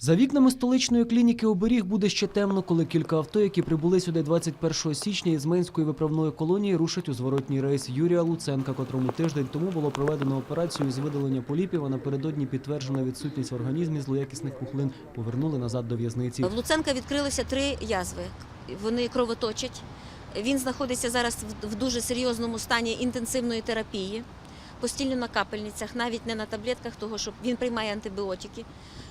За вікнами столичної клініки оберіг буде ще темно, коли кілька авто, які прибули сюди 21 січня із Менської виправної колонії, рушать у зворотній рейс Юрія Луценка, котрому тиждень тому було проведено операцію з видалення поліпів, а напередодні підтверджена відсутність в організмі злоякісних пухлин. Повернули назад до в'язниці. В Луценка відкрилися три язви. Вони кровоточать. Він знаходиться зараз в- в дуже серйозному стані інтенсивної терапії, постійно на капельницях, навіть не на таблетках, того що він приймає антибіотики.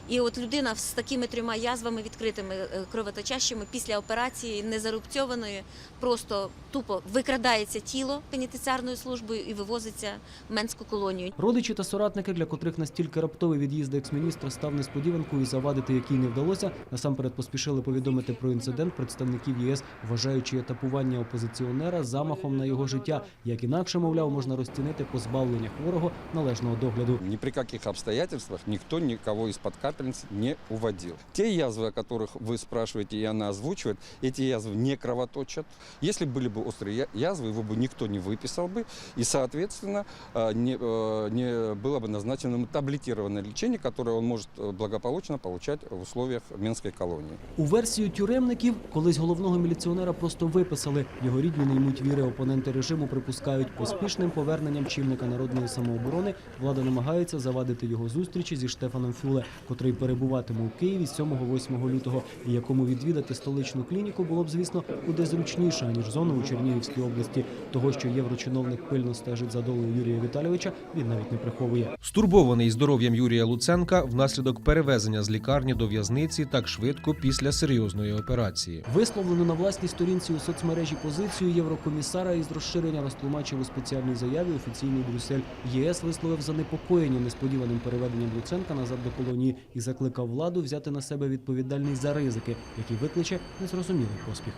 І от людина з такими трьома язвами відкритими е, кровоточащими після операції незарубцьованої просто тупо викрадається тіло пенітенціарною службою і вивозиться в Менську колонію. Родичі та соратники, для котрих настільки раптовий від'їзд екс-міністра став несподіванкою, завадити якій не вдалося, насамперед поспішили повідомити про інцидент представників ЄС, вважаючи етапування опозиціонера замахом на його життя. Як інакше, мовляв, можна розцінити позбавлення хворого належного догляду. Ни при каких обстоятельствах никто никого из-под капельниц не уводил. Те язвы, о которых вы спрашиваете, и она озвучивает, эти язвы не кровоточат. Если были бы острые я- язвы, его бы никто не выписал бы, и, соответственно, э, не, э, не было бы назначено ему таблетированное лечение, которое он может э, благополучно получать в условиях Минской колонии. У версію тюремників колись головного міліціонера просто виписали. Його рідні не ймуть віри. Опоненти режиму припускають поспішним поверненням чільника народної самооборони. Влада намагається завадити його зустрічі зі Штефаном Фюле, котрий перебуватиме у Києві 7-8 лютого, і якому відвідати столичну клініку було б, звісно, куди зручніше ніж зона у Чернігівській області. Того, що єврочиновник пильно стежить за долею Юрія Віталійовича, він навіть не приховує. Стурбований здоров'ям Юрія Луценка внаслідок перевезення з лікарні до в'язниці так швидко після серйозної операції. Висловлену на власній сторінці у соцмережі позицію єврокомісара із розширення розтлумачив у спеціальній заяві офіційний Брюссель. ЄС висловив занепокоєння несподіваним переведенням Луценка назад до колонії і закликав владу взяти на себе відповідальність за ризики, які викличе незрозумілий поспіх.